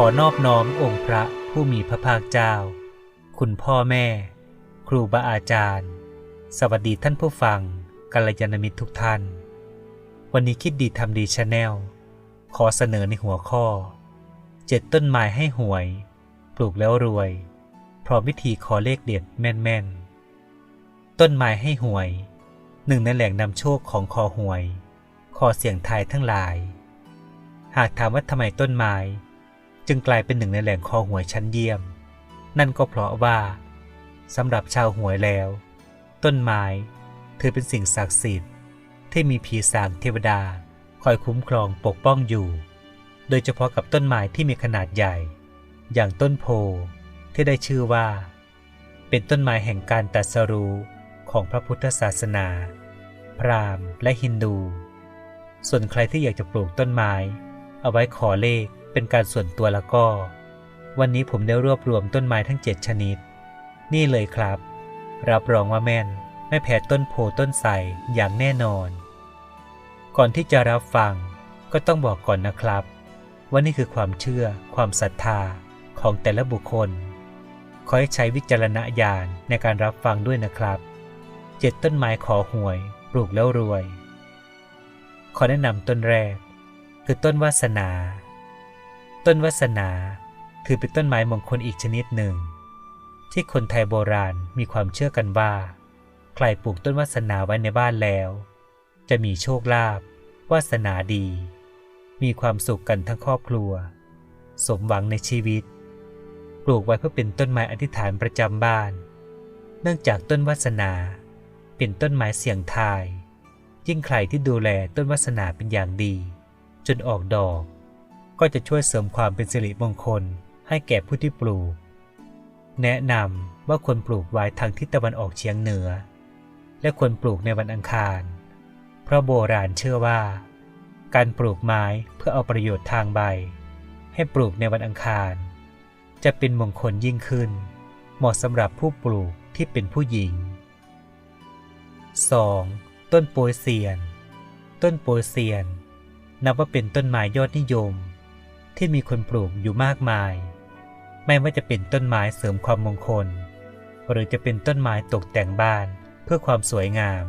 ขอนอบน้อมองค์พระผู้มีพระภาคเจ้า คุณพ่อแม่ ครูบาอาจารย์ สวัสดีท่านผู้ฟังกัลยาณมิตรทุกท่าน วันนี้คิดดีทำดีชาแนล ขอเสนอในหัวข้อ เจ็ดต้นไม้ให้หวย ปลูกแล้วรวย พร้อมวิธีขอเลขเด็ดแม่นๆ ต้นไม้ให้หวย หนึ่งในแหล่งนำโชคของคอหวย คอเสียงทายทั้งหลาย หากถามว่าทำไมต้นไม้ จึงกลายเป็นหนึ่งในแหล่งคอหวยชั้นเยี่ยม นั่นก็เพราะว่าสำหรับชาวหวยแล้ว ต้นไม้ถือเป็นสิ่งศักดิ์สิทธิ์ ที่มีผีสางเทวดาคอยคุ้มครองปกป้องอยู่ โดยเฉพาะกับต้นไม้ที่มีขนาดใหญ่ อย่างต้นโพที่ได้ชื่อว่า เป็นต้นไม้แห่งการตรัสรู้ของพระพุทธศาสนา พราหมณ์และฮินดู ส่วนใครที่อยากจะปลูกต้นไม้ เอาไว้ขอเลข เป็นการส่วนตัวแล้วก็ วันนี้ผมได้รวบรวมต้นไม้ทั้ง 7 ชนิด นี่เลยครับ รับรองว่าแม่นไม่แพ้ต้นโพต้นไทรอย่างแน่นอน ก่อนที่จะรับฟังก็ต้องบอกก่อนนะครับ ว่านี่คือความเชื่อ ความศรัทธาของแต่ละบุคคล ขอให้ใช้วิจารณญาณในการรับฟังด้วยนะครับเจ็ดต้นไม้ขอหวย ปลูกแล้วรวย ขอแนะนำต้นแรก คือต้นวาสนา ต้นวาสนาถือเป็นต้นไม้มงคลอีกชนิดหนึ่ง ที่คนไทยโบราณมีความเชื่อกันว่า ใครปลูกต้นวาสนาไว้ในบ้านแล้ว จะมีโชคลาภวาสนาดี มีความสุขกันทั้งครอบครัว สมหวังในชีวิต ปลูกไว้เพื่อเป็นต้นไม้อธิษฐานประจำบ้าน เนื่องจากต้นวาสนาเป็นต้นไม้เสี่ยงทาย ยิ่งใครที่ดูแลต้นวาสนาเป็นอย่างดี จนออกดอก ก็จะช่วยเสริมความเป็นสิริมงคล ให้แก่ผู้ที่ปลูก แนะนำว่าควรปลูกไว้ทางทิศตะวันออกเฉียงเหนือ และควรปลูกในวันอังคาร เพราะโบราณเชื่อว่า การปลูกไม้เพื่อเอาประโยชน์ทางใบ ให้ปลูกในวันอังคาร จะเป็นมงคลยิ่งขึ้น เหมาะสำหรับผู้ปลูกที่เป็นผู้หญิง 2. ต้นโปยเซียน ต้นโปยเซียน นับว่าเป็นต้นไม้ยอดนิยม ที่มีคนปลูกอยู่มากมาย ไม่ว่าจะเป็นต้นไม้เสริมความมงคล หรือจะเป็นต้นไม้ตกแต่งบ้านเพื่อความสวยงาม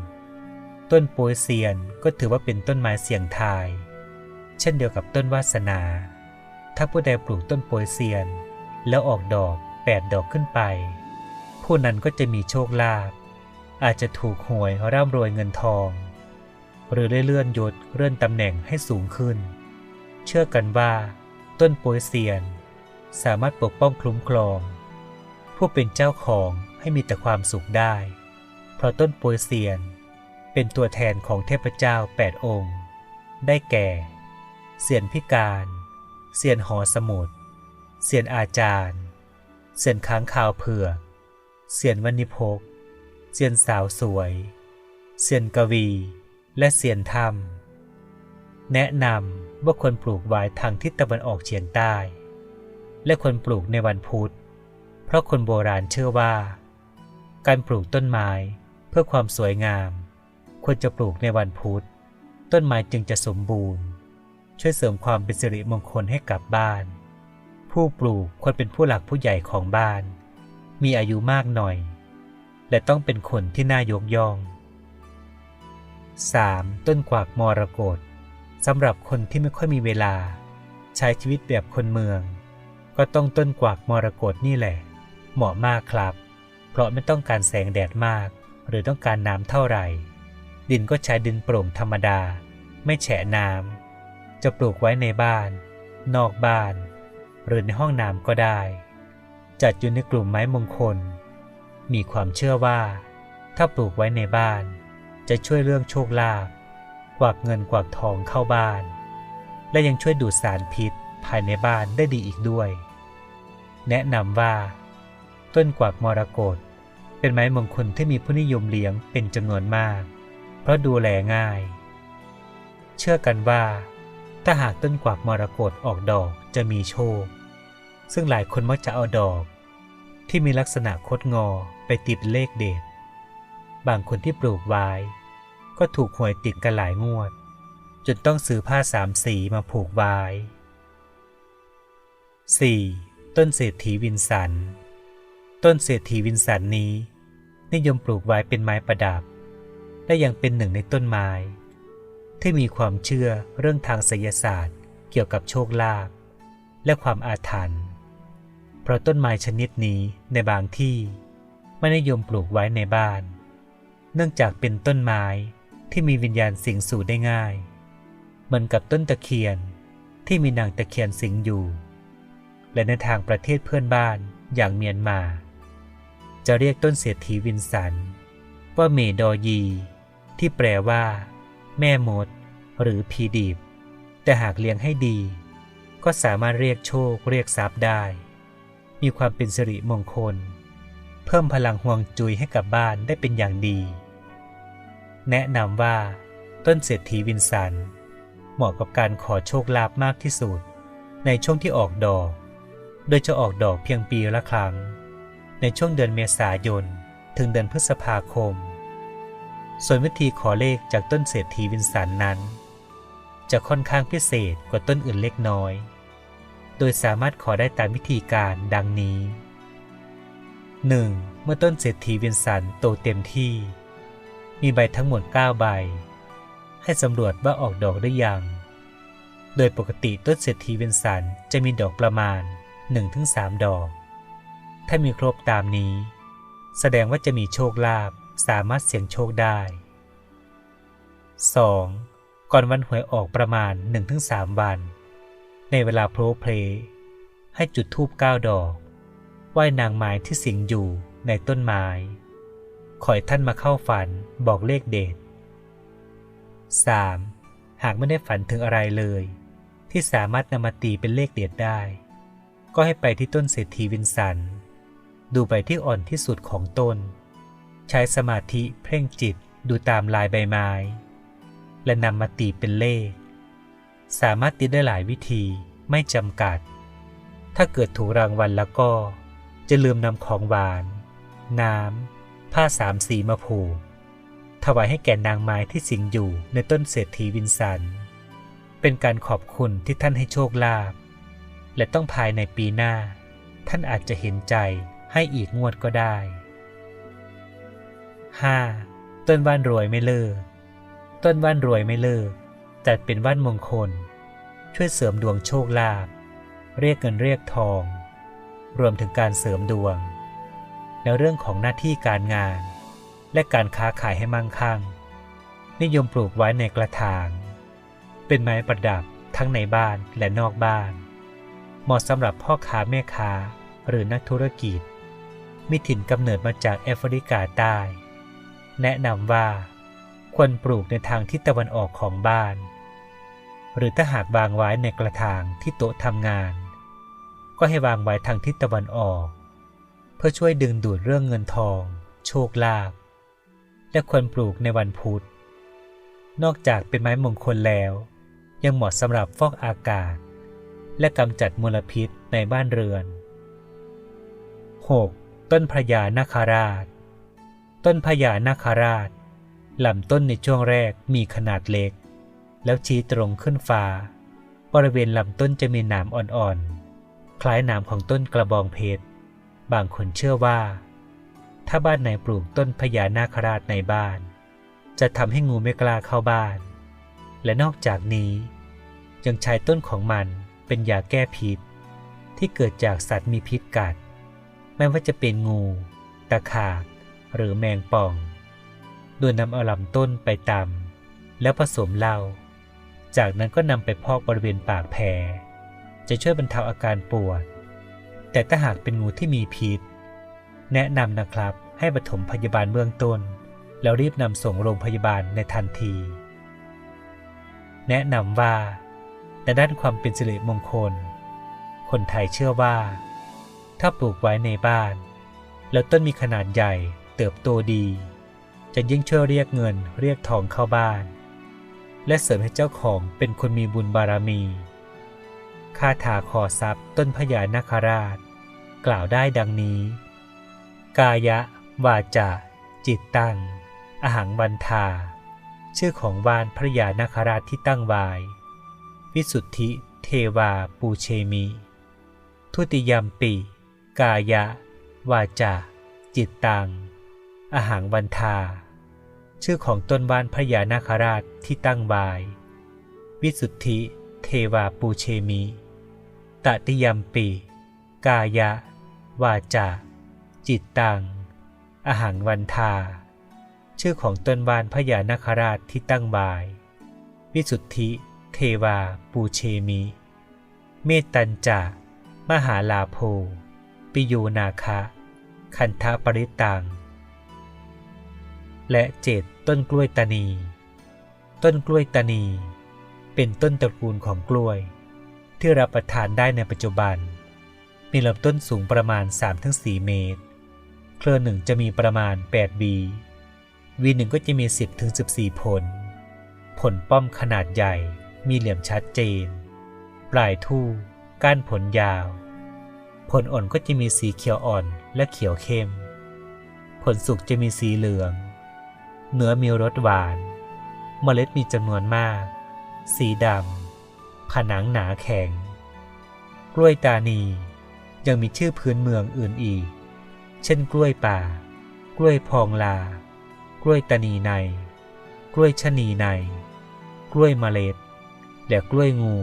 ต้นโปยเซียนก็ถือว่าเป็นต้นไม้เสี่ยงทาย เช่นเดียวกับต้นวาสนา ถ้าผู้ใดปลูกต้นโปยเซียน แล้วออกดอกแปดดอกขึ้นไป ผู้นั้นก็จะมีโชคลาภอาจจะถูกหวยร่ำรวยเงินทอง หรือได้เลื่อนยศเลื่อนตำแหน่งให้สูงขึ้น เชื่อกันว่า ต้นโปยเซียน สามารถปกป้องคลุ้มครอง ผู้เป็นเจ้าของให้มีแต่ความสุขได้ เพราะต้นโปยเซียน เป็นตัวแทนของเทพเจ้าแปดองค์ ได้แก่เสียนพิการเสียนหอสมุดเสียนอาจารย์เสียนค้างคาวเผือกเสียนวันิพกเสียนสาวสวยเสียนกวี และเสียนธรรม แนะนำ ว่าควรปลูกไว้ทางทิศตะวันออกเฉียงใต้ และควรปลูกในวันพุธ เพราะคนโบราณเชื่อว่า การปลูกต้นไม้เพื่อความสวยงาม ควรจะปลูกในวันพุธ ต้นไม้จึงจะสมบูรณ์ ช่วยเสริมความเป็นสิริมงคลให้กับบ้าน ผู้ปลูกควรเป็นผู้หลักผู้ใหญ่ของบ้าน มีอายุมากหน่อย และต้องเป็นคนที่น่ายกย่อง 3. ต้นกวากมรกต สำหรับคนที่ไม่ค่อยมีเวลา ใช้ชีวิตแบบคนเมือง ก็ต้องต้นกวากมรกตนี่แหละ เหมาะมากครับ เพราะไม่ต้องการแสงแดดมาก หรือต้องการน้ำเท่าไหร่ ดินก็ใช้ดินโปร่งธรรมดา ไม่แฉะน้ำจะปลูกไว้ในบ้าน นอกบ้าน หรือในห้องน้ำก็ได้ จัดอยู่ในกลุ่มไม้มงคล มีความเชื่อว่า ถ้าปลูกไว้ในบ้าน จะช่วยเรื่องโชคลาภ กวักเงินกวักทองเข้าบ้าน และยังช่วยดูดสารพิษภายในบ้านได้ดีอีกด้วย แนะนำว่า ต้นกวักมรกตเป็นไม้มงคลที่มีผู้นิยมเลี้ยงเป็นจำนวนมาก เพราะดูแลง่าย เชื่อกันว่า ถ้าหากต้นกวักมรกตออกดอกจะมีโชค ซึ่งหลายคนมักจะเอาดอก ที่มีลักษณะคดงอไปติดเลขเด็ด บางคนที่ปลูกไว้ ก็ถูกหวยติดกันหลายงวด จนต้องซื้อผ้าสามสีมาผูกไว้ 4. ต้นเศรษฐีวินสัน ต้นเศรษฐีวินสันนี้ นิยมปลูกไว้เป็นไม้ประดับ และยังเป็นหนึ่งในต้นไม้ ที่มีความเชื่อเรื่องทางไสยศาสตร์เกี่ยวกับโชคลาภและความอาถรรพ์เพราะต้นไม้ชนิดนี้ในบางที่ไม่นิยมปลูกไว้ในบ้าน เนื่องจากเป็นต้นไม้ ที่มีวิญญาณสิงสู่ได้ง่าย เหมือนกับต้นตะเคียนที่มีนางตะเคียนสิงอยู่ และในทางประเทศเพื่อนบ้านอย่างเมียนมา จะเรียกต้นเศรษฐีวินสัน ว่าเมดอยี ที่แปลว่า แม่มด หรือพีดีบ แต่หากเลี้ยงให้ดี ก็สามารถเรียกโชคเรียกทรัพย์ได้ มีความเป็นสิริมงคล เพิ่มพลังห่วงจุยให้กับบ้านได้เป็นอย่างดี แนะนำว่า ต้นเศรษฐีวินสัน เหมาะกับการขอโชคลาภมากที่สุด ในช่วงที่ออกดอก โดยจะออกดอกเพียงปีละครั้ง ในช่วงเดือนเมษายน ถึงเดือนพฤษภาคม ส่วนวิธีขอเลขจากต้นเศรษฐีวินสันนั้น จะค่อนข้างพิเศษกว่าต้นอื่นเล็กน้อย โดยสามารถขอได้ตามวิธีการดังนี้ 1. เมื่อต้นเศรษฐีวินสันโตเต็มที่ มีใบทั้งหมด 9 ใบ ให้สำรวจว่าออกดอกหรือยัง โดยปกติต้นเศรษฐีเวนสันจะมีดอกประมาณ 1-3 ดอก ถ้ามีครบตามนี้ แสดงว่าจะมีโชคลาภสามารถเสี่ยงโชคได้ 2. ก่อนวันหวยออกประมาณ 1-3 วัน ในเวลาโพลเพล ให้จุดธูป9ดอก ไหว้นางไม้ที่สิงอยู่ในต้นไม้ ขอให้ท่านมาเข้าฝันบอกเลขเด็ด 3. หากไม่ได้ฝันถึงอะไรเลย ที่สามารถนำมาตีเป็นเลขเด็ดได้ ก็ให้ไปที่ต้นเศรษฐีวินสัน ดูใบที่อ่อนที่สุดของต้น ใช้สมาธิเพ่งจิตดูตามลายใบไม้ และนำมาตีเป็นเลข สามารถตีได้หลายวิธีไม่จำกัด ถ้าเกิดถูกรางวัลแล้วก็ จะลืมนำของหวาน น้ำ ผ้าสามสีมาผูกถวายให้แก่นางไม้ที่สิงอยู่ในต้นเศรษฐีวินสัน เป็นการขอบคุณที่ท่านให้โชคลาภและต้องภายในปีหน้า ท่านอาจจะเห็นใจให้อีกงวดก็ได้ 5. ต้นว่านรวยไม่เลิก ต้นว่านรวยไม่เลิกจัดเป็นว่านมงคล ช่วยเสริมดวงโชคลาภเรียกเงินเรียกทอง รวมถึงการเสริมดวง ในเรื่องของหน้าที่การงาน และการค้าขายให้มั่งคั่ง นิยมปลูกไว้ในกระถาง เป็นไม้ประดับทั้งในบ้านและนอกบ้าน เหมาะสำหรับพ่อค้าแม่ค้าหรือนักธุรกิจ มีถิ่นกำเนิดมาจากแอฟริกาใต้ แนะนำว่าควรปลูกในทางทิศตะวันออกของบ้าน หรือถ้าหากวางไว้ในกระถางที่โต๊ะทำงาน ก็ให้วางไว้ทางทิศตะวันออก เพื่อช่วยดึงดูดเรื่องเงินทอง โชคลาภและควรปลูกในวันพุธ นอกจากเป็นไม้มงคลแล้ว ยังเหมาะสำหรับฟอกอากาศ และกำจัดมลพิษในบ้านเรือน 6. ต้นพระยานาคาราช ต้นพญานาคาราชลำต้นในช่วงแรกมีขนาดเล็ก แล้วชี้ตรงขึ้นฟ้า บริเวณลำต้นจะมีหนามอ่อนๆ คล้ายหนามของต้นกระบองเพชร บางคนเชื่อว่า ถ้าบ้านไหนปลูกต้นพญานาคราชในบ้าน จะทำให้งูไม่กล้าเข้าบ้าน และนอกจากนี้ ยังใช้ต้นของมันเป็นยาแก้พิษ ที่เกิดจากสัตว์มีพิษกัด ไม่ว่าจะเป็นงู ตะขาบ หรือแมงป่อง โดยนำเอาลำต้นไปตำแล้วผสมเหล้าจากนั้นก็นำไปพอกบริเวณปากแผลจะช่วยบรรเทาอาการปวด แต่ถ้าหากเป็นงูที่มีพิษ แนะนำนะครับให้ปฐมพยาบาลเบื้องต้น แล้วรีบนำส่งโรงพยาบาลในทันที แนะนำว่าในด้านความเป็นสิริมงคล คนไทยเชื่อว่า ถ้าปลูกไว้ในบ้าน แล้วต้นมีขนาดใหญ่เติบโตดี จะยิ่งช่วยเรียกเงินเรียกทองเข้าบ้าน และเสริมให้เจ้าของเป็นคนมีบุญบารมีคาถาขอทรัพย์ต้นพญานาคราช กล่าวได้ดังนี้ กายะ วาจา จิตตัง อหังบันทา ชื่อของวานพระยานาคราชที่ตั้งไว้วิสุทธิเทวาปูเชมิทุติยมปี กายะ วาจา จิตตัง อหังวันทา ชื่อของต้นวานพระยานาคราชที่ตั้งบาย วิสุทธิ เทวาปูเชมิตติยมปีกายะ วาจาจิตตังอหังวันทา ชื่อของต้นวานพระยานาคราชที่ตั้งบาย วิสุทธิ เทวา ปูเชมิเมตัญจามหาลาโภปิโยนาคะ คันธปริตัง และเจ็ดต้นกล้วยตานี ต้นกล้วยตานี เป็นต้นตระกูลของกล้วย ที่รับประทานได้ในปัจจุบัน มีลำต้นสูงประมาณ 3-4 เมตร เครือหนึ่งจะมีประมาณ 8 บีวีหนึ่งก็จะมี 10-14 ผล ผลป้อมขนาดใหญ่มีเหลี่ยมชัดเจน ปลายทู่ก้านผลยาว ผลอ่อนก็จะมีสีเขียวอ่อนและเขียวเข้ม ผลสุกจะมีสีเหลือง เนื้อมีรสหวาน เมล็ดมีจำนวนมาก สีดำผนังหนาแข็ง กล้วยตานี ยังมีชื่อพื้นเมืองอื่นอีก เช่น กล้วยป่า กล้วยพองลา กล้วยตานีใน กล้วยชะนีใน กล้วยเมล็ด และกล้วยงู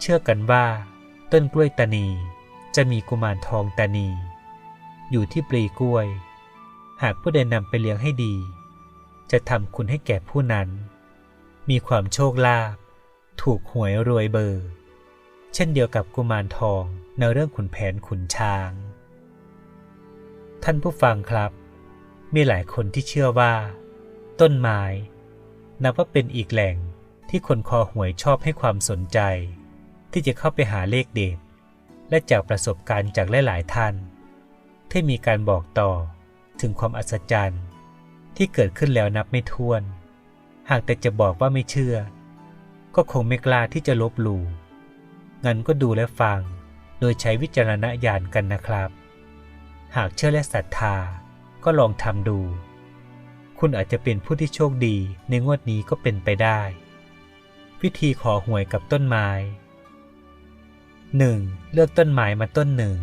เชื่อกันว่า ต้นกล้วยตานีจะมีกุมารทองตานี อยู่ที่ปลีกล้วย หากผู้ใดนำไปเลี้ยงให้ดี จะทำคุณให้แก่ผู้นั้น มีความโชคลาภถูกหวยรวยเบอร์ เช่นเดียวกับกุมารทอง ในเรื่องขุนแผนขุนช้าง ท่านผู้ฟังครับ มีหลายคนที่เชื่อว่า ต้นไม้นับว่าเป็นอีกแหล่งที่คนคอหวยชอบให้ความสนใจ ที่จะเข้าไปหาเลขเด็ดและจากประสบการณ์จากหลาย ๆ ท่าน ที่มีการบอกต่อถึงความอัศจรรย์ ที่เกิดขึ้นแล้วนับไม่ถ้วน หากแต่จะบอกว่าไม่เชื่อ ก็คงไม่กล้าที่จะลบหลู่งั้นก็ดูและฟัง โดยใช้วิจารณญาณกันนะครับ หากเชื่อและศรัทธาก็ลองทำดู คุณอาจจะเป็นผู้ที่โชคดีในงวดนี้ก็เป็นไปได้ วิธีขอหวยกับต้นไม้ 1. เลือกต้นไม้มาต้นหนึ่ง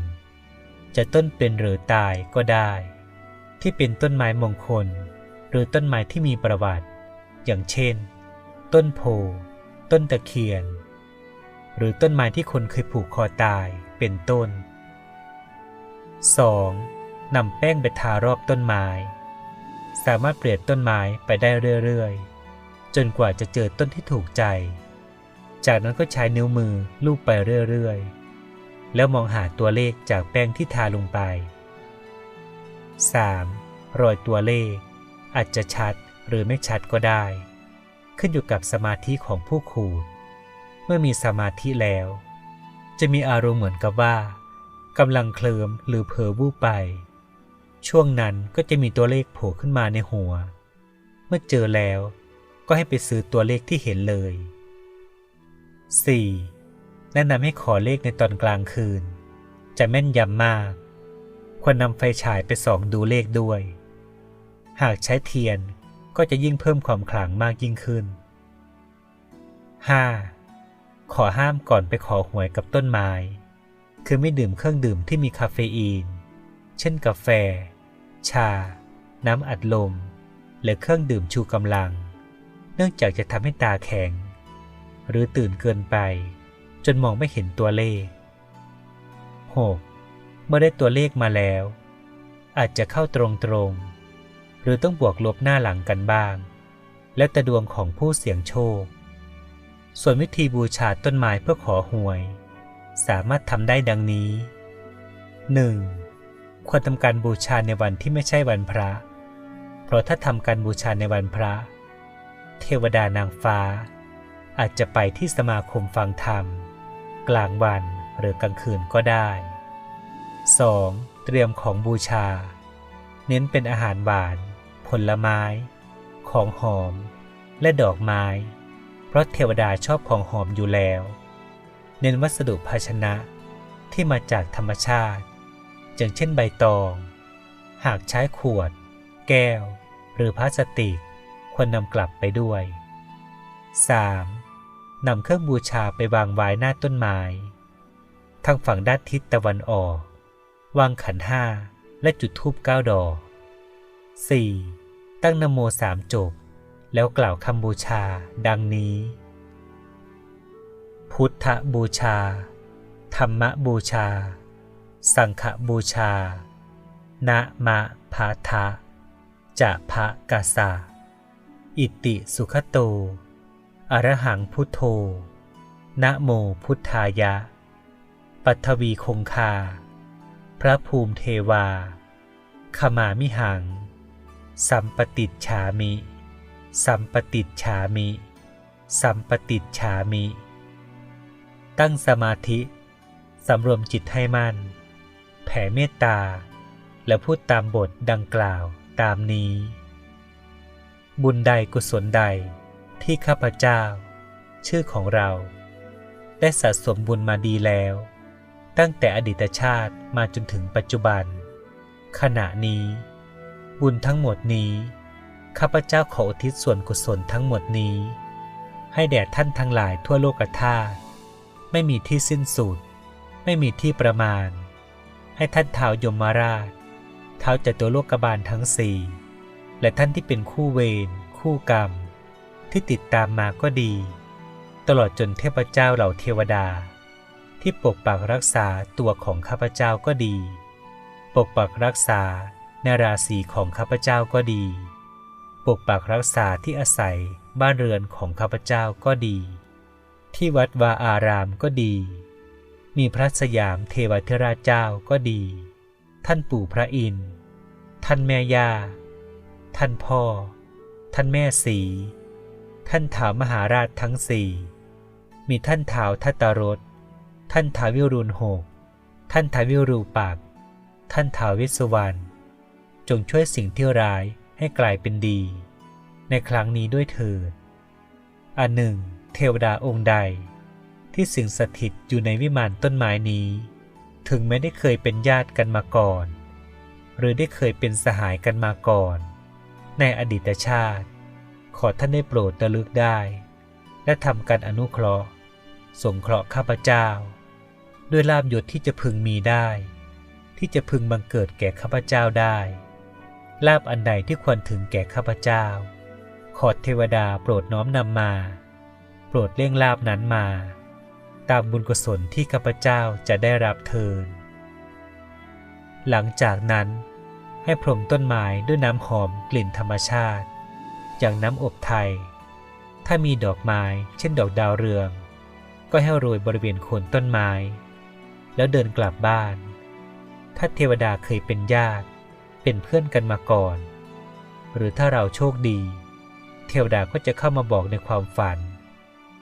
จะต้นเป็นหรือตายก็ได้ ที่เป็นต้นไม้มงคล หรือต้นไม้ที่มีประวัติ อย่างเช่น ต้นโพ ต้นตะเคียน หรือต้นไม้ที่คนเคยผูกคอตายเป็นต้น 2. นำแป้งไปทารอบต้นไม้ สามารถเปลี่ยนต้นไม้ไปได้เรื่อยๆ จนกว่าจะเจอต้นที่ถูกใจ จากนั้นก็ใช้นิ้วมือลูบไปเรื่อยๆ แล้วมองหาตัวเลขจากแป้งที่ทาลงไป 3. รอยตัวเลข อาจจะชัดหรือไม่ชัดก็ได้ ขึ้นอยู่กับสมาธิของผู้ขูด เมื่อมีสมาธิแล้ว จะมีอารมณ์เหมือนกับว่ากำลังเคลิมหรือเผลอวูบไป ช่วงนั้นก็จะมีตัวเลขโผล่ขึ้นมาในหัว เมื่อเจอแล้วก็ให้ไปซื้อตัวเลขที่เห็นเลย 4. แนะนำให้ขอเลขในตอนกลางคืน จะแม่นยำมาก ควรนำไฟฉายไปส่องดูเลขด้วย หากใช้เทียนก็จะยิ่งเพิ่มความขลังมากยิ่งขึ้น 5. ขอห้ามก่อนไปขอหวยกับต้นไม้ คือไม่ดื่มเครื่องดื่มที่มีคาเฟอีน เช่นกาแฟ ชา น้ำอัดลม หรือเครื่องดื่มชูกำลัง เนื่องจากจะทำให้ตาแข็ง หรือตื่นเกินไป จนมองไม่เห็นตัวเลข 6. เมื่อได้ตัวเลขมาแล้ว อาจจะเข้าตรงๆ หรือต้องบวกลบหน้าหลังกันบ้าง และแต่ดวงของผู้เสี่ยงโชค ส่วนวิธีบูชาต้นไม้เพื่อขอหวย สามารถทำได้ดังนี้ 1. ควรทำการบูชาในวันที่ไม่ใช่วันพระ เพราะถ้าทำการบูชาในวันพระ เทวดานางฟ้า อาจจะไปที่สมาคมฟังธรรม กลางวันหรือกลางคืนก็ได้ 2. เตรียมของบูชา เน้นเป็นอาหารหวาน ผลไม้ ของหอม และดอกไม้ เพราะเทวดาชอบของหอมอยู่แล้ว เน้นวัสดุภาชนะที่มาจากธรรมชาติอย่างเช่นใบตอง หากใช้ขวด แก้ว หรือพลาสติกควรนำกลับไปด้วย 3. นำเครื่องบูชาไปวางไว้หน้าต้นไม้ทางฝั่งด้านทิศตะวันออก วางขันห้าและจุดธูปเก้าดอก 4. ตั้งนโมสามจบ แล้วกล่าวคำบูชาดังนี้ พุทธบูชา ธรรมบูชา สังฆบูชา นะมะพาทะจะพะกาสะอิติสุขโต อรหังพุทโธ นะโมพุทธายะ ปัทวีคงคา พระภูมิเทวา ขมามิหัง สัมปติฉามิ สัมปติฉามิ สัมปติฉามิ ตั้งสมาธิ สำรวมจิตให้มั่น แผ่เมตตา และพูดตามบทดังกล่าวตามนี้ บุญใดกุศลใดที่ข้าพเจ้า ชื่อของเรา ได้สะสมบุญมาดีแล้ว ตั้งแต่อดีตชาติมาจนถึงปัจจุบัน ขณะนี้ บุญทั้งหมดนี้ ข้าพเจ้าขออุทิศส่วนกุศลทั้งหมดนี้ ให้แด่ท่านทั้งหลายทั่วโลกธาตุไม่มีที่สิ้นสุด ไม่มีที่ประมาณ ให้ท่านเท้ายมราช เท้าจตุโลกบาลทั้งสี่ และท่านที่เป็นคู่เวรคู่กรรม ที่ติดตามมาก็ดี ตลอดจนเทพเจ้าเหล่าเทวดา ที่ปกปักรักษาตัวของข้าพเจ้าก็ดี ปกปักรักษาในราศีของข้าพเจ้าก็ดี ปกปักรักษาที่อาศัยบ้านเรือนของข้าพเจ้าก็ดี ที่วัดวาอารามก็ดี มีพระสยามเทวทิราชเจ้าก็ดี ท่านปู่พระอินทร์ท่านแม่ย่า ท่านพ่อ ท่านแม่สี ท่านถาวมหาราชทั้งสี่ มีท่านถาวทัตตรสท่านถาวิรุณหก ท่านถาวิรูปัก ท่านถาวิสวรรณ จงช่วยสิ่งที่ร้าย ให้กลายเป็นดี ในครั้งนี้ด้วยเถิดอันหนึ่ง เทวดาองค์ใด ที่สิงสถิตอยู่ในวิมานต้นไม้นี้ ถึงไม่ได้เคยเป็นญาติกันมาก่อน หรือได้เคยเป็นสหายกันมาก่อน ในอดีตชาติ ขอท่านได้โปรดระลึกได้ และทำการอนุเคราะห์ สงเคราะห์ข้าพเจ้า ด้วยลาบยศที่จะพึงมีได้ ที่จะพึงบังเกิดแก่ข้าพเจ้าได้ ลาบอันใดที่ควรถึงแก่ข้าพเจ้า ขอเทวดาโปรดน้อมนำมา โปรดเลี่ยงลาบนั้นมา ตามบุญกุศลที่ข้าพเจ้าจะได้รับเทิน หลังจากนั้น ให้พรมต้นไม้ด้วยน้ำหอมกลิ่นธรรมชาติ อย่างน้ำอบไทย ถ้ามีดอกไม้เช่นดอกดาวเรือง ก็ให้โรยบริเวณโคนต้นไม้ แล้วเดินกลับบ้าน ถ้าเทวดาเคยเป็นญาติ เป็นเพื่อนกันมาก่อน หรือถ้าเราโชคดี เทวดาก็จะเข้ามาบอกในความฝัน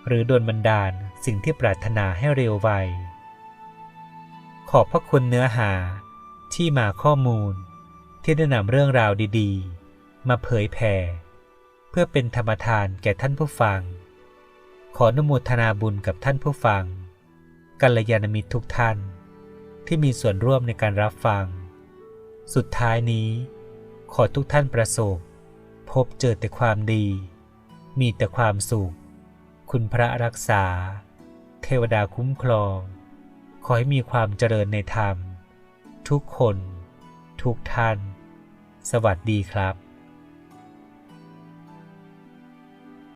หรือโดนบันดาลสิ่งที่ปรารถนาให้เร็วไว ขอบพระคุณเนื้อหาที่มาข้อมูล ที่ได้นำเรื่องราวดีๆ มาเผยแผ่ เพื่อเป็นธรรมทานแก่ท่านผู้ฟัง ขออนุโมทนาบุญกับท่านผู้ฟังกัลยาณมิตรทุกท่าน ที่มีส่วนร่วมในการรับฟัง สุดท้ายนี้ ขอทุกท่านประสบ พบเจอแต่ความดี มีแต่ความสุข คุณพระรักษา เทวดาคุ้มครอง ขอให้มีความเจริญในธรรม ทุกคน ทุกท่าน สวัสดีครับ